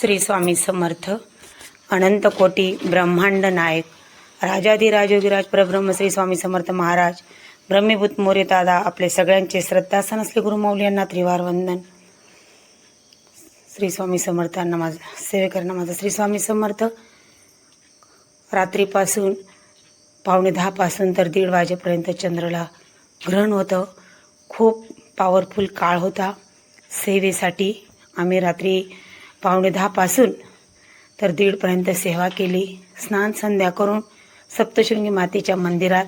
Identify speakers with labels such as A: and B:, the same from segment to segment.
A: श्री स्वामी समर्थ अनंत कोटी ब्रह्मांड नायक राजाधिराजोगिराज परब्रह्म श्री स्वामी समर्थ महाराज ब्रह्मीभूत मोरे दादा आपले सगळ्यांचे श्रद्धासन असले गुरुमौली यांना त्रिवार वंदन. श्री स्वामी समर्थांना माझा सेवेकरांना माझं श्री स्वामी समर्थ. रात्रीपासून पावणे दहापासून तर दीड वाजेपर्यंत चंद्रला ग्रहण होतं. खूप पॉवरफुल काळ होता. सेवेसाठी आम्ही रात्री पावणे दहापासून तर दीडपर्यंत सेवा केली. स्नान संध्या करून सप्तशृंगी मातेच्या मंदिरात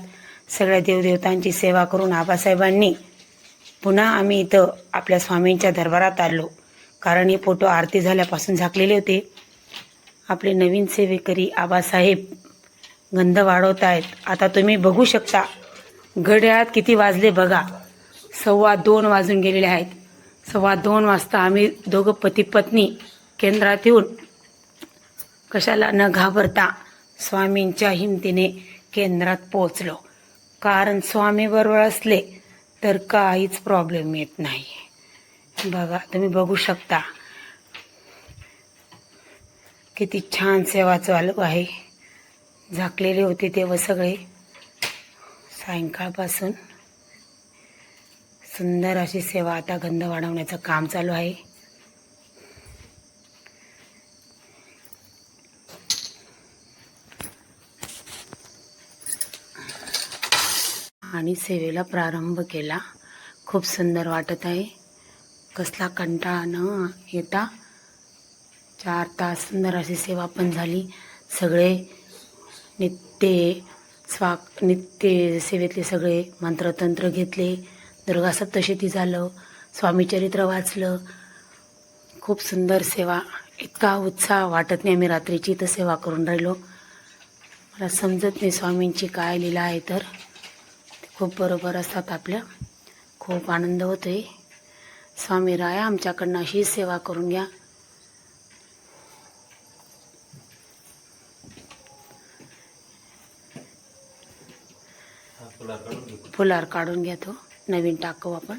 A: सगळ्या देवदेवतांची सेवा करून आबासाहेबांनी पुन्हा आम्ही इथं आपल्या स्वामींच्या दरबारात आलो. कारण हे फोटो आरती झाल्यापासून झाकलेले होते. आपले नवीन सेवेकरी आबासाहेब गंध वाढवत आहेत आता तुम्ही बघू शकता घड्याळात किती वाजले बघा. सव्वा दोन वाजून गेलेले आहेत. सव्वा दोन वाजता आम्ही दोघं पती पत्नी केंद्रात येऊन कशाला न घाबरता स्वामींच्या हिमतीने केंद्रात पोचलो कारण स्वामी बरोबर असले तर काहीच प्रॉब्लेम येत नाही. बघा तुम्ही बघू शकता. किती छान सेवा चालू आहे. झाकलेले होते तेव्हा सगळे. सायंकाळपासून सुंदर अशी सेवा आता गंध वाढवण्याचं काम चालू आहे. आणि सेवेला प्रारंभ केला. खूप सुंदर वाटत आहे. कसला कंटाळा न येता चार तास सुंदर अशी सेवा पण झाली. सगळे नित्य स्वा नित्य सेवेतले सगळे मंत्रतंत्र घेतले. दुर्गा सप्तशती झालं. स्वामीचरित्र वाचलं. खूप सुंदर सेवा. इतका उत्साह वाटत नाही आम्ही रात्रीची तर सेवा करून राहिलो. मला समजत नाही स्वामींची काय लिला आहे तर. खूप बरोबर असतात आपल्या. खूप आनंद होतोय. स्वामी राया आमच्याकडनं अशी सेवा करून घ्या. फुलार काढून घ्या तो नवीन टाकू आपण.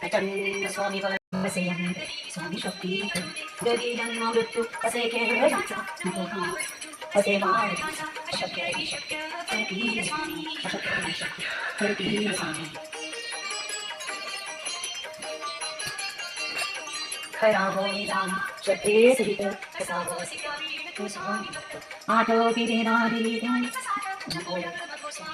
A: प्रचंड स्वामी वरसयन् स्वामी शक्ती गदी जन्म मृत्यू असे खेळाचा असे माय शक्य स्वामी अशक्य शक्य स्वामी खरा होई राम श्रद्धे सहित कसा होसी तू स्वामी भक्त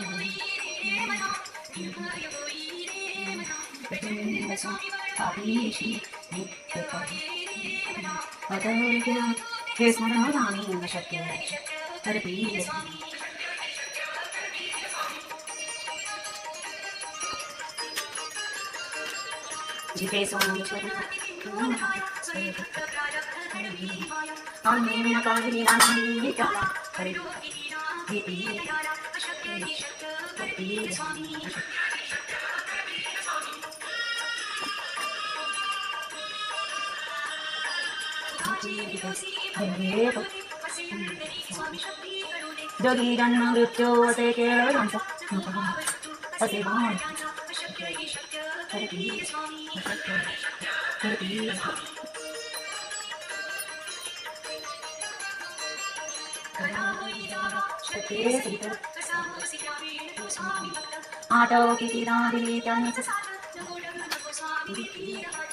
A: हे तीन दुनिया तुझी शक्य करती Swami Swami need. Jogi Janma Gutyo Ate Kera Ramsa Ate Bhavan Ate Sita स्वयंभक्त Pande काळी नामे कर्णवती नामे पीते हे स्मरणामी शक्य